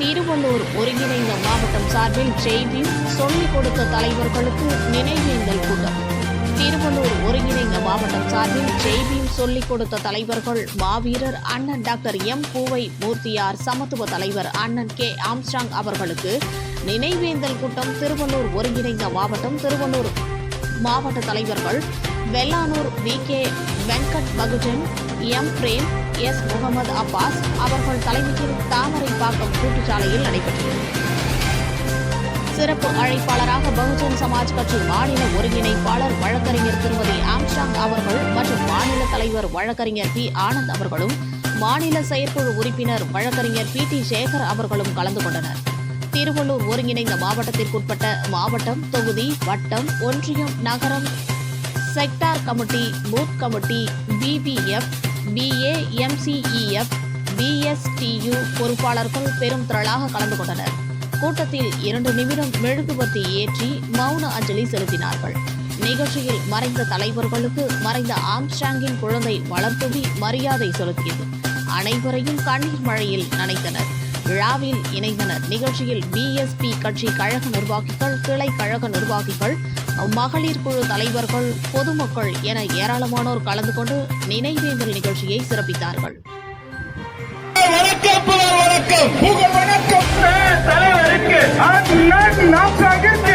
திருவள்ளூர் ஒருங்கிணைந்த மாவட்டம் சார்பில் ஜெய்பீம் சொல்லிக் கொடுத்த தலைவர்களுக்கு நினைவேந்தல் கூட்டம். திருவள்ளூர் ஒருங்கிணைந்த மாவட்டம் சார்பில் செய்தியும் சொல்லிக் கொடுத்த தலைவர்கள் மாவீரர் அண்ணன் டாக்டர் எம் பூவை மூர்த்தியார் சமத்துவ தலைவர் அண்ணன் கே ஆம்ஸ்டாங் அவர்களுக்கு நினைவேந்தல் கூட்டம் திருவள்ளூர் ஒருங்கிணைந்த மாவட்டம் திருவள்ளூர். மாவட்ட தலைவர்கள் Vellanur V K Venkat Bahujan M Prem S. Mohammed Abbas. அவர்கள் தலைமையில் தாமரைப்பாக்கம் கூட்டுச்சாலையில் நடைபெற்றது. சிறப்பு அழைப்பாளராக பகுஜன் சமாஜ் கட்சி மாநில ஒருங்கிணைப்பாளர் வழக்கறிஞர் திருமதி ஆம்ஸ்டாங் அவர்கள் மற்றும் மாநில தலைவர் வழக்கறிஞர் பி. ஆனந்த் அவர்களும் மாநில செயற்குழு உறுப்பினர் வழக்கறிஞர் பி. டி. சேகர் அவர்களும் கலந்து கொண்டனர். திருவள்ளூர் ஒருங்கிணைந்த மாவட்டத்திற்குட்பட்ட மாவட்டம் தொகுதி வட்டம் ஒன்றியம் நகரம் sector committee booth committee BPF BA MCEF BSTU பொறுப்பாளர்கள் பெரும் திரளாக கலந்து கொண்டனர். கூட்டத்தில் இரண்டு நிமிடம் மெழுகுபத்தி ஏற்றி மௌன அஞ்சலி செலுத்தினார்கள். நிகழ்ச்சியில் மறைந்த தலைவர்களுக்கு மறைந்த ஆம்ஸ்டாங்கின் குழந்தை வளர்த்துவி மரியாதை செலுத்தியது. அனைவரையும் கண்ணீர் மழையில் நனைத்தனர். விழாவில் இணைந்தனர். நிகழ்ச்சியில் பிஎஸ்பி கட்சி கழக நிர்வாகிகள் கிளை கழக நிர்வாகிகள் மகளிர் குழு தலைவர்கள் பொதுமக்கள் என ஏராளமானோர் கலந்து கொண்டு நினைவேந்தல் நிகழ்ச்சியை சிறப்பித்தார்கள். வணக்கம் வணக்கம்.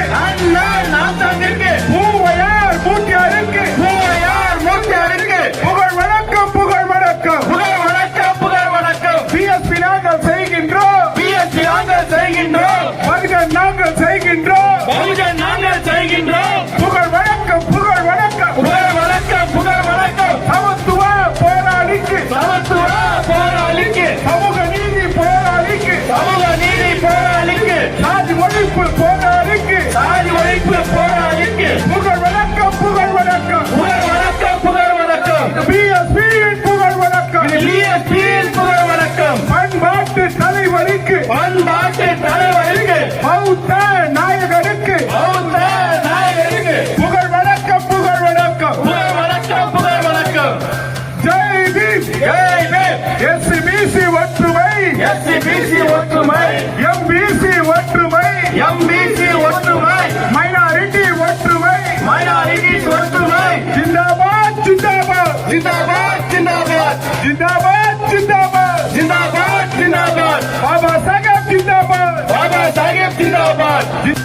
தலைவருக்கு பண்பாட்டு தலைவருக்கு பௌத்த நாயகருக்கு பௌத்த நாயகருக்கு புகழ் வணக்கம் புகழ் வணக்கம். புகழ் வணக்கம் புகழ் வணக்கம். ஜெய் பீம். ஜெய் பீம். எஸ்பிசி ஒற்றுமை. எஸ்சிபிசி ஒற்றுமை. MBC Zindabad!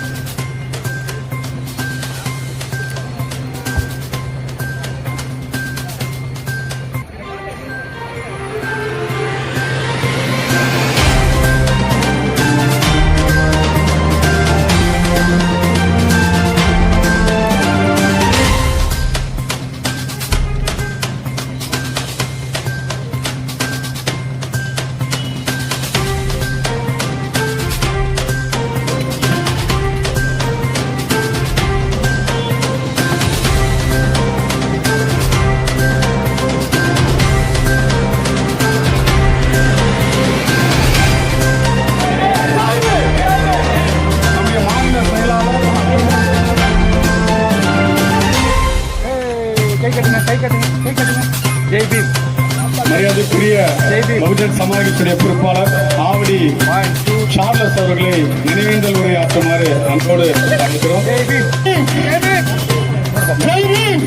கை கட்டுங்க கை கட்டுங்க. ஜெய் பீம். மரியாதைக்குரிய பகுஜன் சமாஜத்துடைய பொறுப்பாளர் ஆவடி சார்லஸ் அவர்களை நினைவேந்தல் உரையாற்றுமாறு அன்போடு அழைக்கிறோம் ஜெய் பீம். ஜெய் பீம்.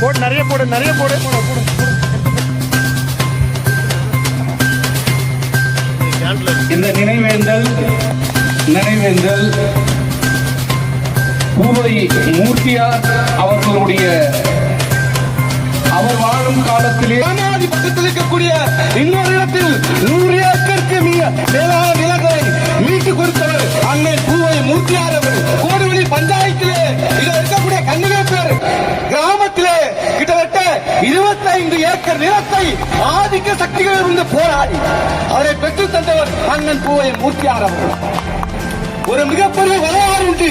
போடு நிறைய போடு நிறைய போடு போடு போடு. இந்த நினைவேந்தல் நினைவேந்தல் பூவை மூர்த்தியார் அவர்களுடைய அவர் வாழும் காலத்திலே சமாதி பக்கத்தில் இருக்கக்கூடிய இன்னொரு இடத்தில் நூறு ஏக்கருக்கு மேலான நிலங்களை மீட்டு கொடுத்தவர் அன்னை பூவை மூர்த்தியார் அவர் கோடுவெளி பஞ்சாயத்திலே இதில் இருக்கக்கூடிய கண்ணிலே பேர். கிராமத்திலே கிட்டத்தட்ட இருபத்தைந்து ஏக்கர் நிலத்தை ஆதிக்க சக்திகள் இருந்து போராடி அவரை பெற்றுத் தந்தவர் அண்ணன் பூவை மூர்த்தியார் அவர்கள். ஒரு மிகப்பெரிய வரலாறு உண்டு.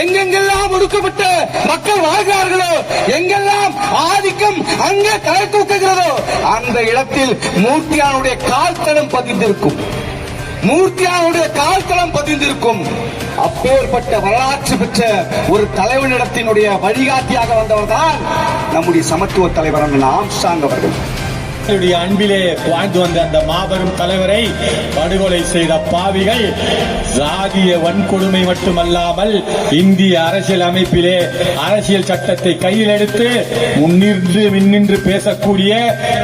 எங்கெங்கெல்லாம் ஒடுக்கப்பட்ட மக்கள் வாழ்கிறார்களோ எங்கெல்லாம் ஆதிக்கம் அங்கே தலை தூக்குகிறதோ அந்த இடத்தில் மூர்த்தியானுடைய கால்தடம் பதிந்திருக்கும். மூர்த்தியானுடைய கால்தடம் பதிந்திருக்கும். அப்பேற்பட்ட வரலாற்று பெற்ற ஒரு தலைவனிடத்தினுடைய வழிகாட்டியாக வந்தவர் தான் நம்முடைய சமத்துவ தலைவர் அண்ணன் ஆம்ஸ்டாங் அவர்கள். அன்பிலே வாழ்ந்து வந்த அந்த மாபெரும் தலைவரை படுகொலை செய்த பாவிகள் சாதிய வன்கொடுமை மட்டுமல்லாமல் இந்திய அரசியல் அமைப்பிலே அரசியல் சட்டத்தை கையில் எடுத்து முன்னின்று மின்னின்று பேசக்கூடிய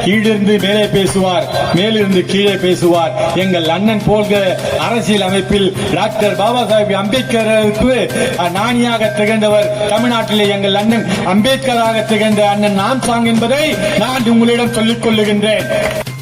கீழிருந்து மேலே பேசுவார் மேலிருந்து கீழே பேசுவார். எங்கள் அண்ணன் போல்க அரசியல் அமைப்பில் டாக்டர் பாபா சாஹிப் அம்பேத்கருக்கு நாணியாக திகழ்ந்தவர் தமிழ்நாட்டிலே எங்கள் அண்ணன் அம்பேத்கராக திகழ்ந்த அண்ணன் நாம் சாங் என்பதை நான் உங்களிடம் சொல்லிக் Muslim Day.